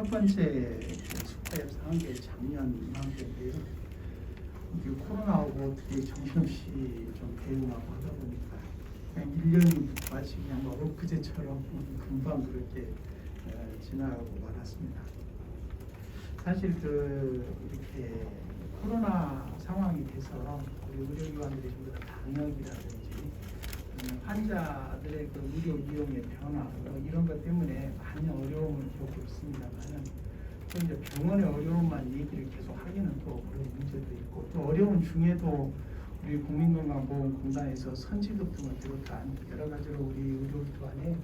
첫 번째 숙제 상한 게 작년 이맘때인데요. 이게 코로나하고 어떻게 정신없이 좀 대응하고 하다 보니까 그냥 1년이 마치 그냥 뭐 엊그제처럼 금방 그렇게 어, 지나가고 말았습니다. 사실 그 이렇게 코로나 상황이 돼서 우리 의료기관들이 전부 다 방역이라든지 음, 환자들의 그 의료 이용의 변화 뭐 이런 것 때문에 많이 어려움을 겪고 있습니다만은 또 이제 병원의 어려움만 얘기를 계속 하기는 또 그런 문제도 있고 또 어려운 중에도 우리 국민건강보험공단에서 선지급 등을 비롯한 여러 가지로 우리 의료기관에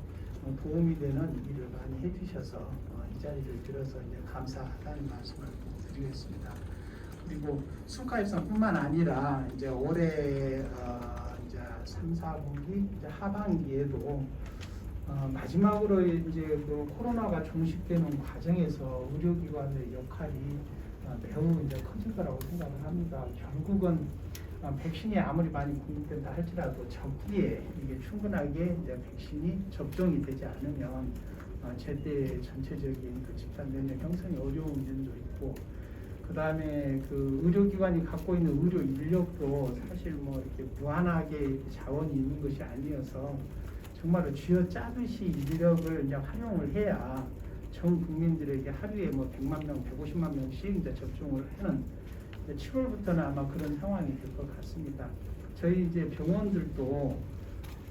어, 도움이 되는 일을 많이 해주셔서 어, 이 자리를 빌어서 이제 감사하다는 말씀을 드리겠습니다. 그리고 수가 협상뿐만 아니라 이제 올해 어, 3, 4분기 이제 하반기에도 어, 마지막으로 이제 그 코로나가 종식되는 과정에서 의료기관의 역할이 어, 매우 이제 커질 거라고 생각을 합니다. 결국은 어, 백신이 아무리 많이 공급된다 할지라도 적기에 이게 충분하게 이제 백신이 접종이 되지 않으면 어, 제때 전체적인 그 집단 면역 형성이 어려운 면도 있고 그 다음에 그 의료기관이 갖고 있는 의료 인력도 사실 뭐 이렇게 무한하게 자원이 있는 것이 아니어서 정말로 쥐어 짜듯이 인력을 이제 활용을 해야 전 국민들에게 하루에 뭐 100만 명, 150만 명씩 이제 접종을 하는 7월부터는 아마 그런 상황이 될 것 같습니다. 저희 이제 병원들도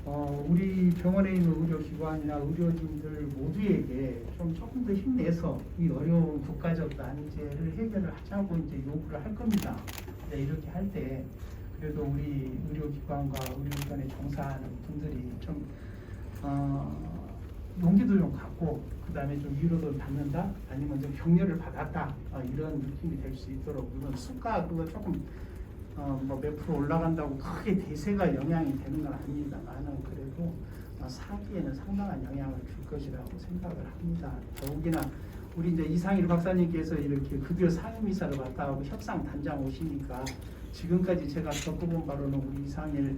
어, 우리 병원에 있는 의료기관이나 의료진들 모두에게 좀 조금 더 힘내서 이 어려운 국가적 난제를 해결을 하자고 이제 요구를 할 겁니다. 근데 이렇게 할 때 그래도 우리 의료기관과 의료기관에 종사하는 분들이 좀 어, 용기도 좀 갖고 그 다음에 좀 위로를 받는다 아니면 좀 격려를 받았다 어, 이런 느낌이 될 수 있도록 물론 수가 그거 조금 어, 뭐몇 프로 올라간다고 크게 대세가 영향이 되는 건 아닙니다만은 그래도 어, 사기에는 상당한 영향을 줄 것이라고 생각을 합니다. 더욱이나 우리 이제 이상일 박사님께서 이렇게 급여 상임이사를 맡아 가고 협상 단장 오시니까 지금까지 제가 겪어본 바로는 우리 이상일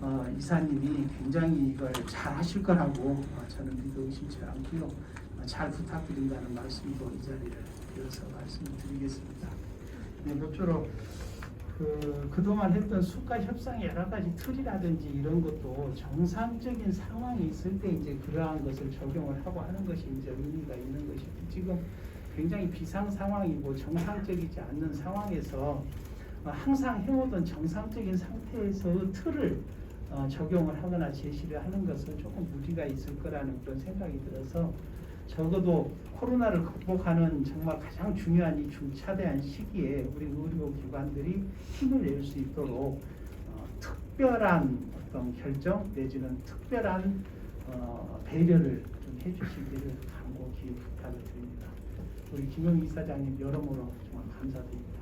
어, 이사님이 굉장히 이걸 잘 하실 거라고 어, 저는 믿어 의심치 않고요. 어, 잘 부탁드린다는 말씀도 이 자리를 빌어서 말씀을 드리겠습니다. 네, 모쪼록 그 그동안 했던 수가 협상의 여러 가지 틀이라든지 이런 것도 정상적인 상황이 있을 때 이제 그러한 것을 적용을 하고 하는 것이 이제 의미가 있는 것이고 지금 굉장히 비상 상황이고 정상적이지 않는 상황에서 어, 항상 해오던 정상적인 상태에서 틀을 어, 적용을 하거나 제시를 하는 것은 조금 무리가 있을 거라는 그런 생각이 들어서 적어도 코로나를 극복하는 정말 가장 중요한 이 중차대한 시기에 우리 의료기관들이 힘을 낼 수 있도록 어, 특별한 어떤 결정 내지는 특별한 어, 배려를 좀 해주시기를 간곡히 부탁을 드립니다. 우리 김영희 이사장님 여러모로 정말 감사드립니다.